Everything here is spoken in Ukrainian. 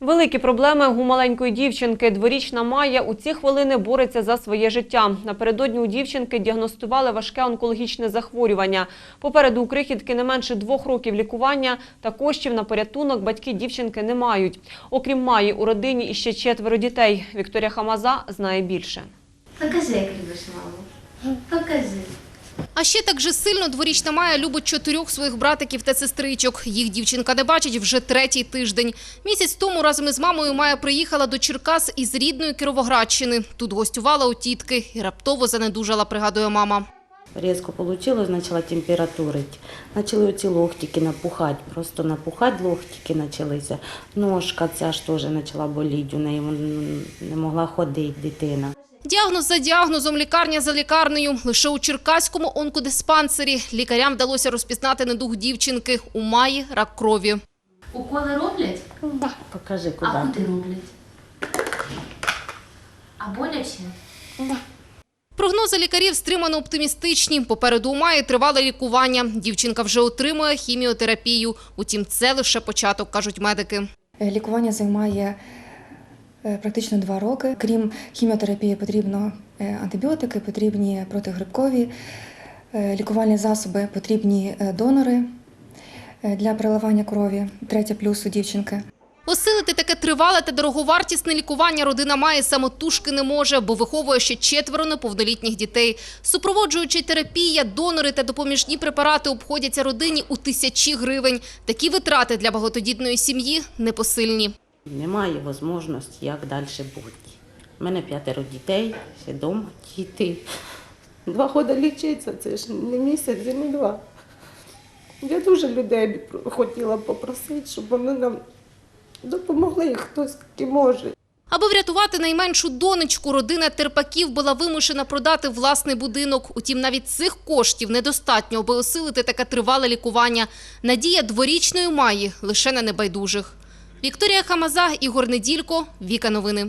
Великі проблеми у маленької дівчинки. Дворічна Майя у ці хвилини бореться за своє життя. Напередодні у дівчинки діагностували важке онкологічне захворювання. Попереду у крихітки не менше двох років лікування та коштів на порятунок батьки дівчинки не мають. Окрім Маї, у родині іще четверо дітей. Вікторія Хамаза знає більше. Покажи, як любиш маму. Покажи. А ще так же сильно дворічна Майя любить чотирьох своїх братиків та сестричок. Їх дівчинка не бачить вже третій тиждень. Місяць тому разом із мамою Майя приїхала до Черкас із рідної Кіровоградщини. Тут гостювала у тітки і раптово занедужала, пригадує мама. Резко получилось, начала температурить. Начали оці лохтики напухати, просто напухати лохтики почалися. Ножка ця ж теж почала боліти, у неї не могла ходити дитина. Діагноз за діагнозом, лікарня за лікарнею. Лише у Черкаському онкодиспансері лікарям вдалося розпізнати недуг дівчинки. У Маї рак крові. Уколи роблять? Покажи, куди. А куди роблять? А боляче? Прогнози лікарів стримано оптимістичні. Попереду у Маї тривале лікування. Дівчинка вже отримує хіміотерапію. Утім, це лише початок, кажуть медики. Лікування займає практично два роки. Крім хіміотерапії, потрібно е, антибіотики, потрібні протигрибкові е, лікувальні засоби, потрібні е, донори е, для переливання крові. Третє плюс у дівчинки. Осилити таке тривале та дороговартісне лікування родина має самотужки не може, бо виховує ще четверо неповнолітніх дітей. Супроводжуючи терапія, донори та допоміжні препарати обходяться родині у тисячі гривень. Такі витрати для багатодітної сім'ї непосильні. Немає можливості, як далі бути. У мене п'ятеро дітей, ще вдома діти. Два роки лічитися, це ж не місяць і не два. Я дуже людей хотіла попросити, щоб вони нам допомогли, хтось таки може. Аби врятувати найменшу донечку, родина Терпаків була вимушена продати власний будинок. Утім, навіть цих коштів недостатньо, аби осилити таке тривале лікування. Надія дворічної Маї лише на небайдужих. Вікторія Хамаза, Ігор Неділько, Віка Новини.